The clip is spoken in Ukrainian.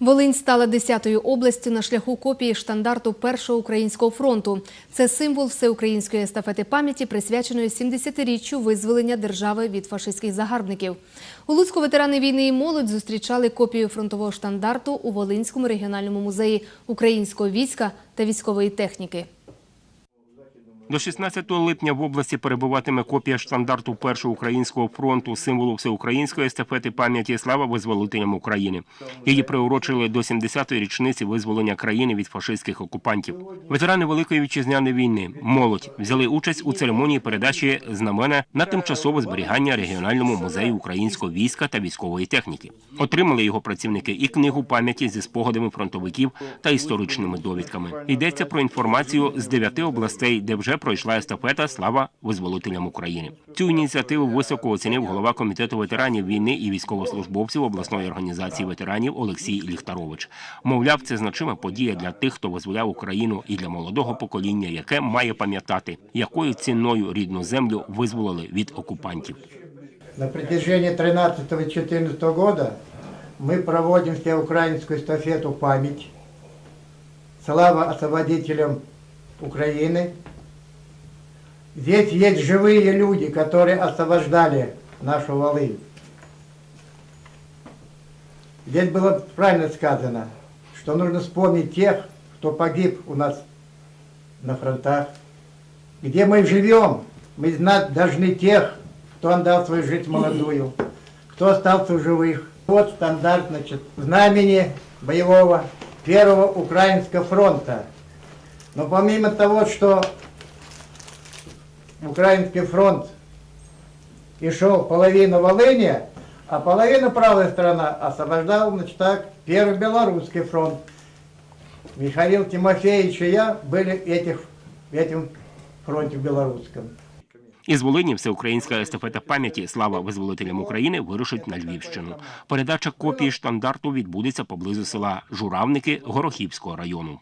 Волинь стала десятою областю на шляху копії штандарту Першого українського фронту. Це символ всеукраїнської естафети пам'яті, присвяченої 70-річчю визволення держави від фашистських загарбників. У Луцьку ветерани війни і молодь зустрічали копію фронтового штандарту у Волинському регіональному музеї українського війська та військової техніки. До 16 липня в області перебуватиме копія штандарту Першого українського фронту, символу всеукраїнської естафети пам'яті слава визволителям України. Її приурочили до 70-ї річниці визволення країни від фашистських окупантів. Ветерани Великої вітчизняної війни, молодь взяли участь у церемонії передачі знамена на тимчасове зберігання регіональному музею українського війська та військової техніки. Отримали його працівники і книгу пам'яті зі спогадами фронтовиків та історичними довідками. Йдеться про інформацію з дев'яти областей, де вже пройшла естафета Слава визволителям України. Цю ініціативу високо оцінив голова комітету ветеранів війни і військовослужбовців обласної організації ветеранів Олексій Ліхтарович. Мовляв, це значима подія для тих, хто визволяв Україну, і для молодого покоління, яке має пам'ятати, якою ціною рідну землю визволили від окупантів. На протяжении 13-14 года мы проводим всеукраинскую эстафету «Память». Слава освободителям Украины. Здесь есть живые люди, которые освобождали нашу Волынь. Здесь было правильно сказано, что нужно вспомнить тех, кто погиб у нас на фронтах. Где мы живем, мы знать должны тех, кто отдал свою жизнь молодую, кто остался в живых. Вот стандарт, значит, знамени боевого Первого Украинского фронта. Но помимо того, что Украинский фронт и шел половину Волыни, а половину правая сторона освобождал, значит так, Первый Белорусский фронт. Михаил Тимофеевич и я были этих, в этом фронте в белорусском. Із Волині всеукраїнська естафета пам'яті Слава визволителям України вирушить на Львівщину. Передача копії штандарту відбудеться поблизу села Журавники Горохівського району.